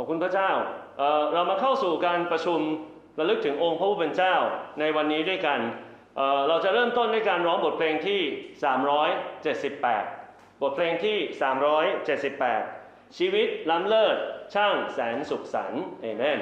ขอบคุณพระเจ้าเเรามาเข้าสู่การประชุมระลึกถึงองค์พระผู้เป็นเจ้าในวันนี้ด้วยกันเเราจะเริ่มต้นด้วยการร้องบทเพลงที่ 378 บทเพลงที่ 378 ชีวิตล้ำเลิศช่างแสนสุขสันต์เอเมน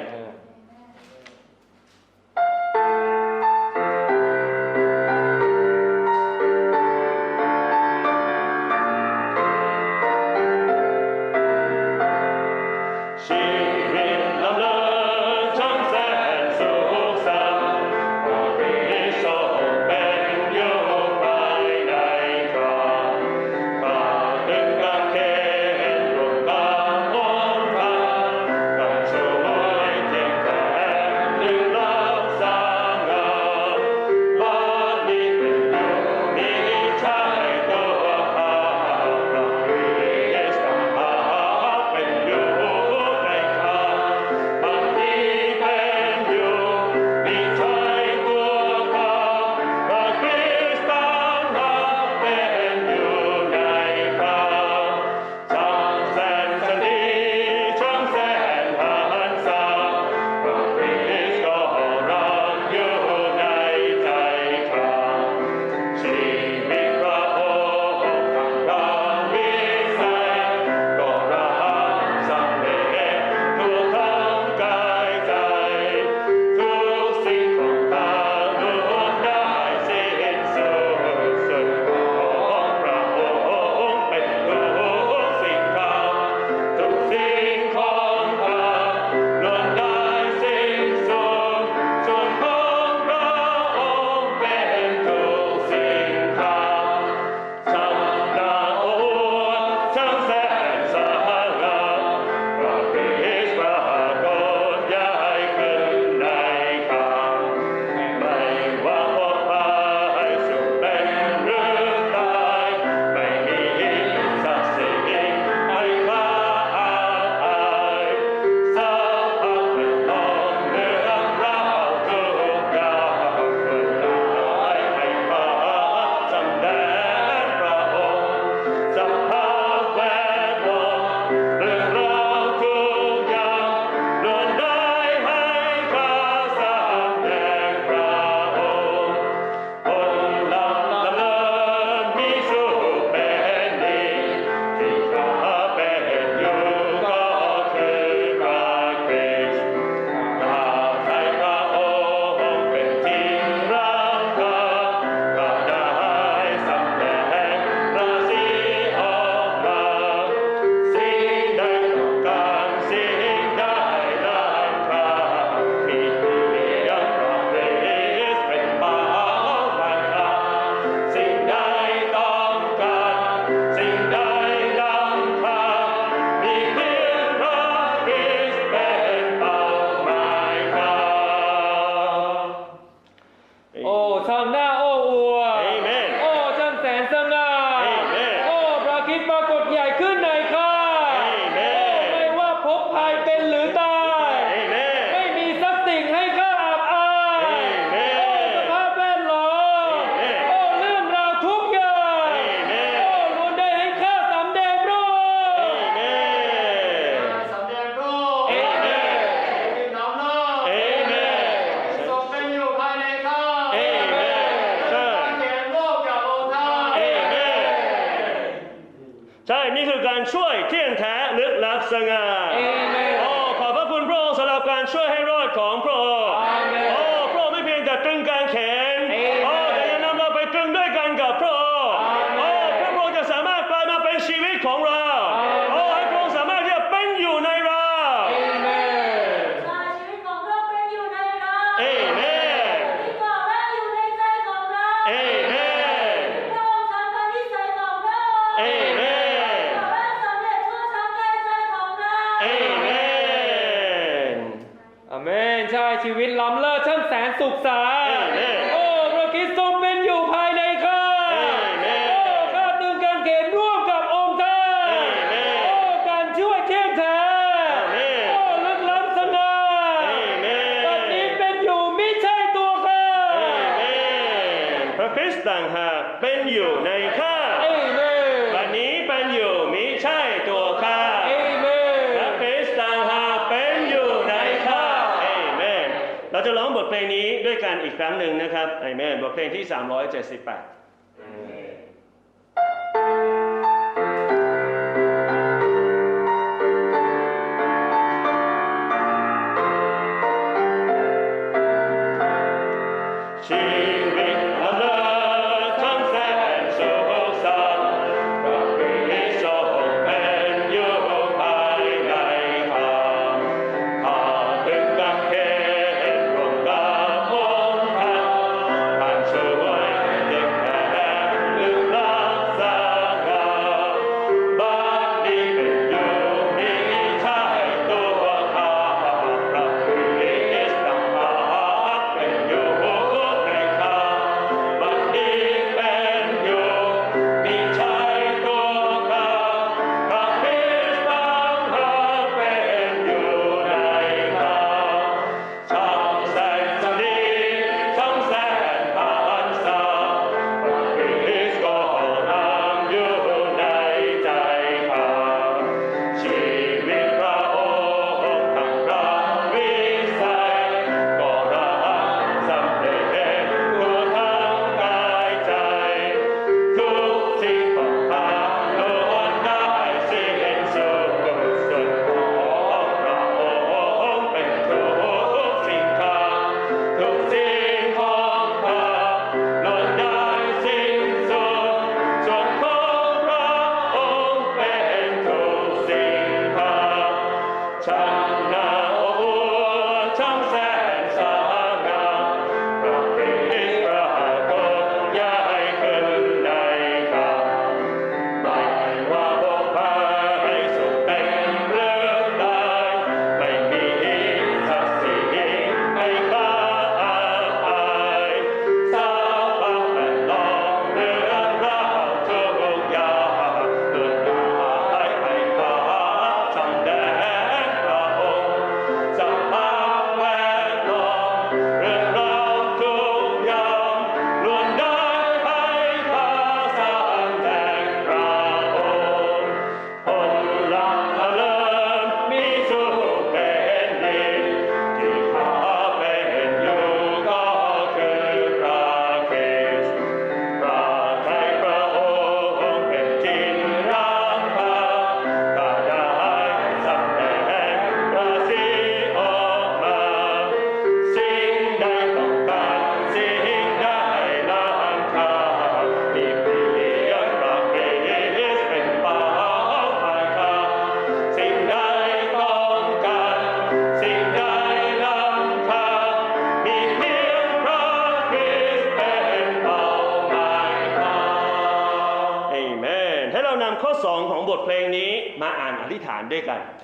ครับไอเมนบทเพลงที่ 378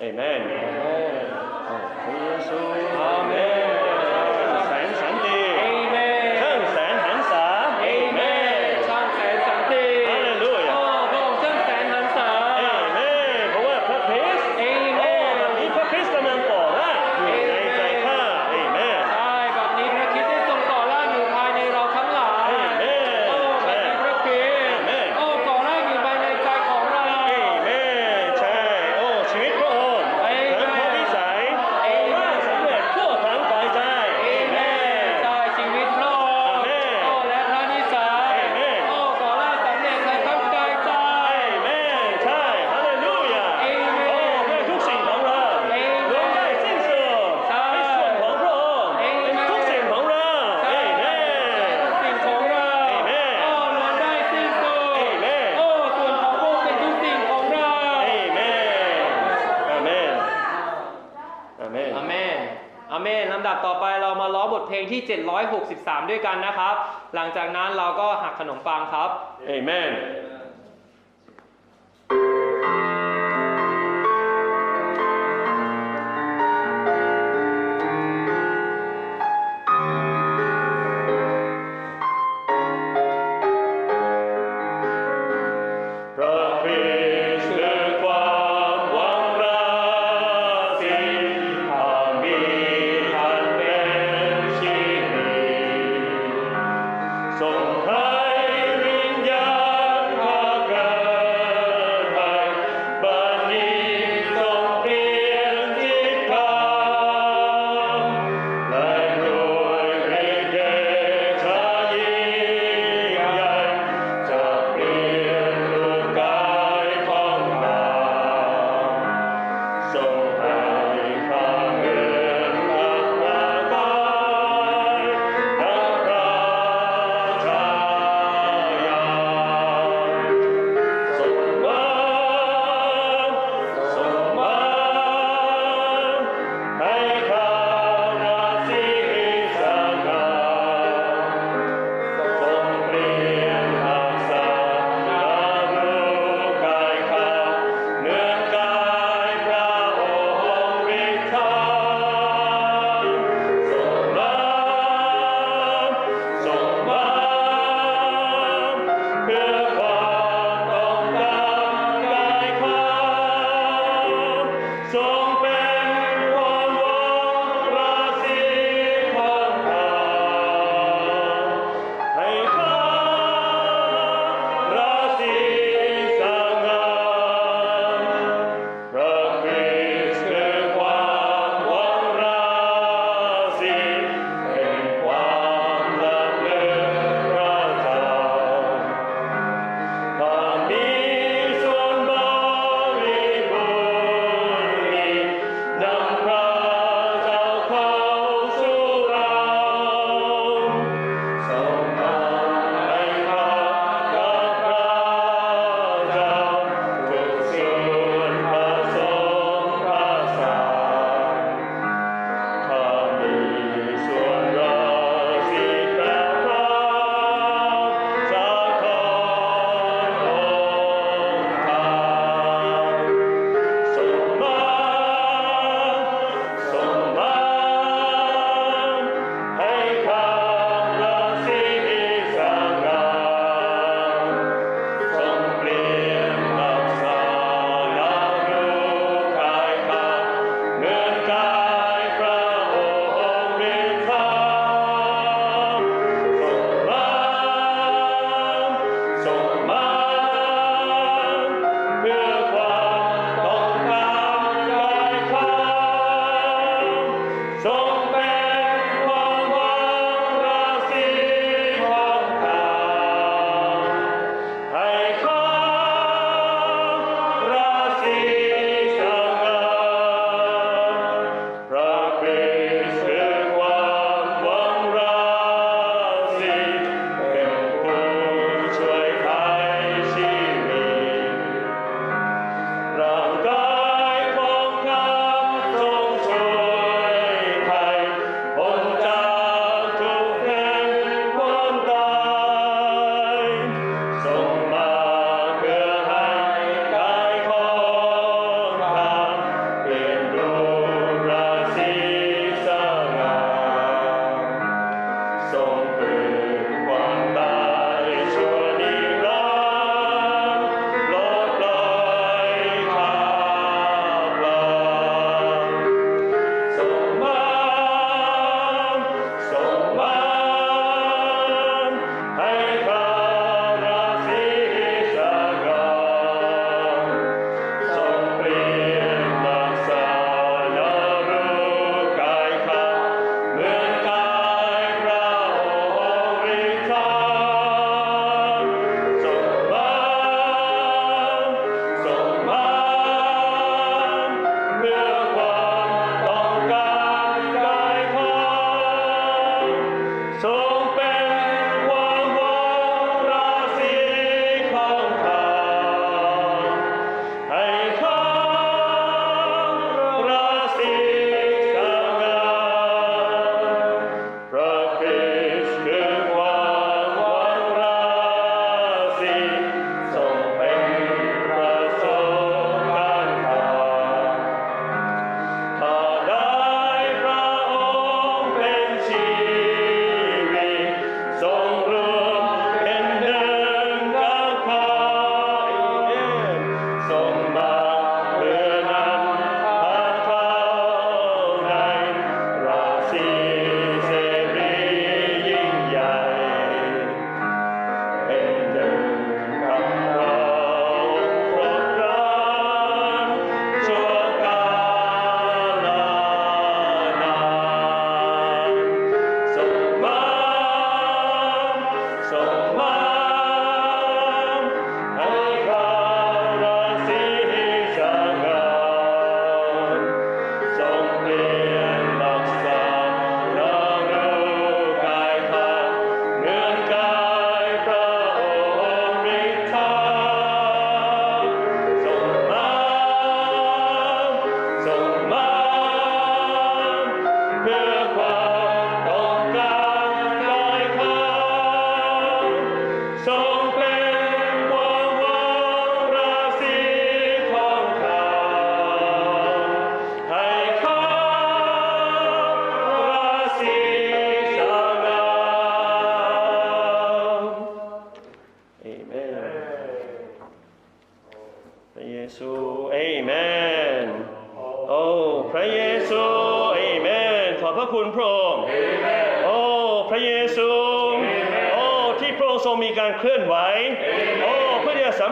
Amen. 13 ด้วยกันนะครับ หลังจากนั้นเราก็หักขนมปังครับเอเมน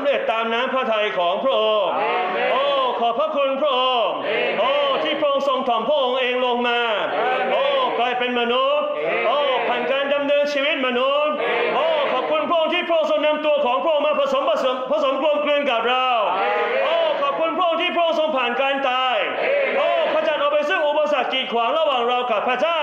ำเร็จตามน้ำพระทัยของพระองค์โอ้ขอบพระคุณพระองค์โอ้ที่พระองค์ทรงถ่อมพระองค์เองลงมาโอ้กลายเป็นมนุษย์โอ้ผ่านการดำเนินชีวิตมนุษย์โอ้ขอบคุณพระองค์ที่พระองค์ทรงนำตัวของพระองค์มาผสมผสมผสมกลมกลืนกับเราโอ้ขอบคุณพระองค์ที่พระองค์ทรงผ่านการตายโอ้ขจัดออกไปซึ่งอุปสรรคกีดขวางระหว่างเรากับพระเจ้า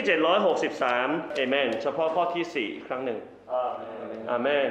ที่ 763เอเมน เฉพาะข้อที่ 4 ครั้งหนึ่งอาเมน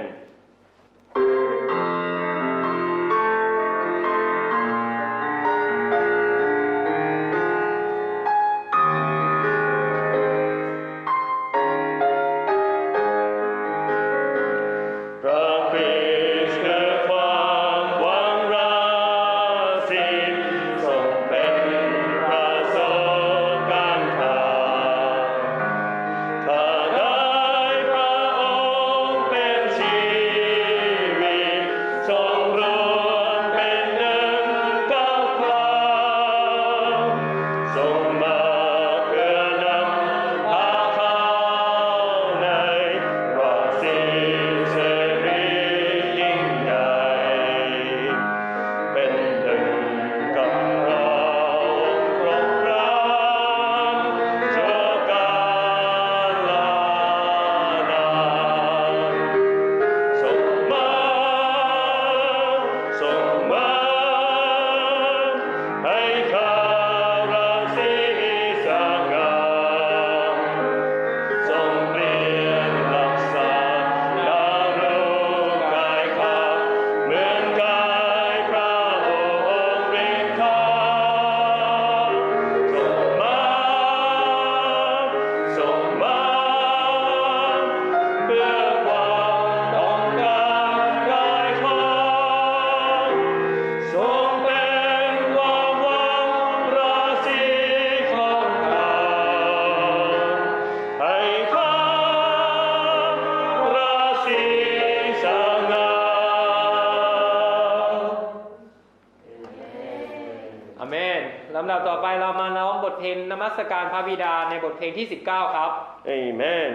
ำดับต่อไปเรามาร้องบทเพลงนมัสการพระบิดาในบทเพลงที่ 19 ครับ Amen.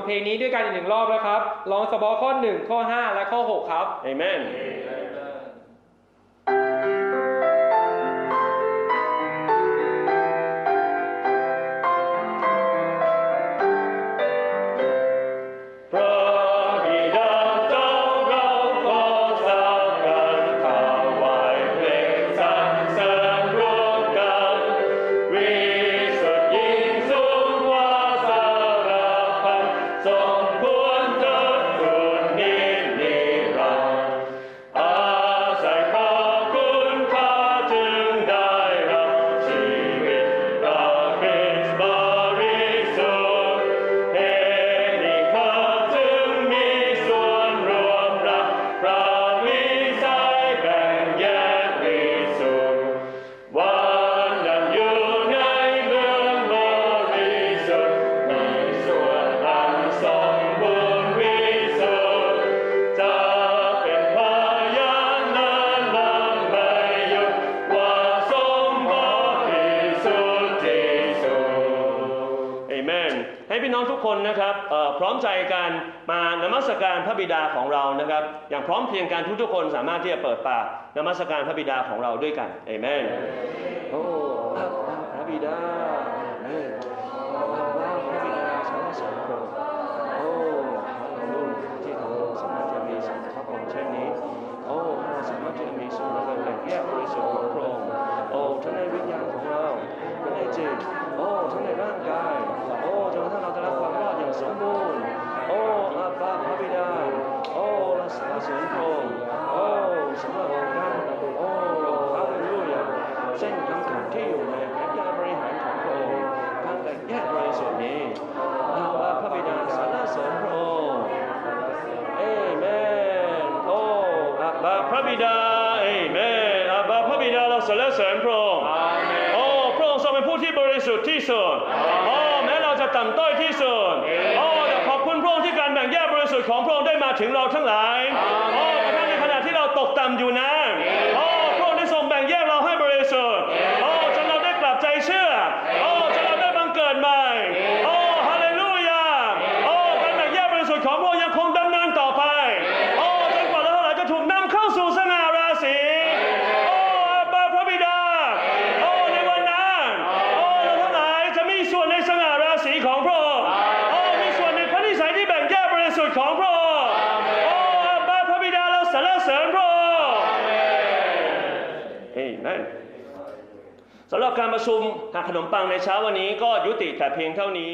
ทเพลงนี้ด้วยกันอีกหนึ่งรอบนะครับร้องสฉพข้อ 1 ข้อ 5 และข้อ 6 ครับ Amen. มานมัสการพระบิดาของเรานะครับ อย่างพร้อมเพียงกันทุกๆคนสามารถที่จะเปิดปากนมัสการพระบิดาของเราด้วยกันเอเมนโอ้พระบิดาเอเมนพระบิดาสารสารโปรดโอพระนุ่มที่ทรงสมารถะมีสังพรเช่นนี้โอ้สมารถะมีสุนทรแบ่งแยกบริสุทธิ์ขอระงโอทั้งในวิญญาณของเราทั้งในจิตโอ้ทั้งใน สรรเสริญพระองค์โอ้พระองค์ทรงเป็นผู้ที่บริสุทธิ์ที่สุดโอ้แม้เราจะต่ำต้อยที่สุดโอ้แต่ขอบคุณพระองค์ที่การแบ่งแยกบริสุทธิ์ของพระองค์ได้มาถึงเราทั้งหลายโอ้กระทั่งในขณะที่เราตกต่ำอยู่นั้น สำหรับการประชุมหาขนมปังในเช้าวันนี้ก็ยุติแต่เพียงเท่านี้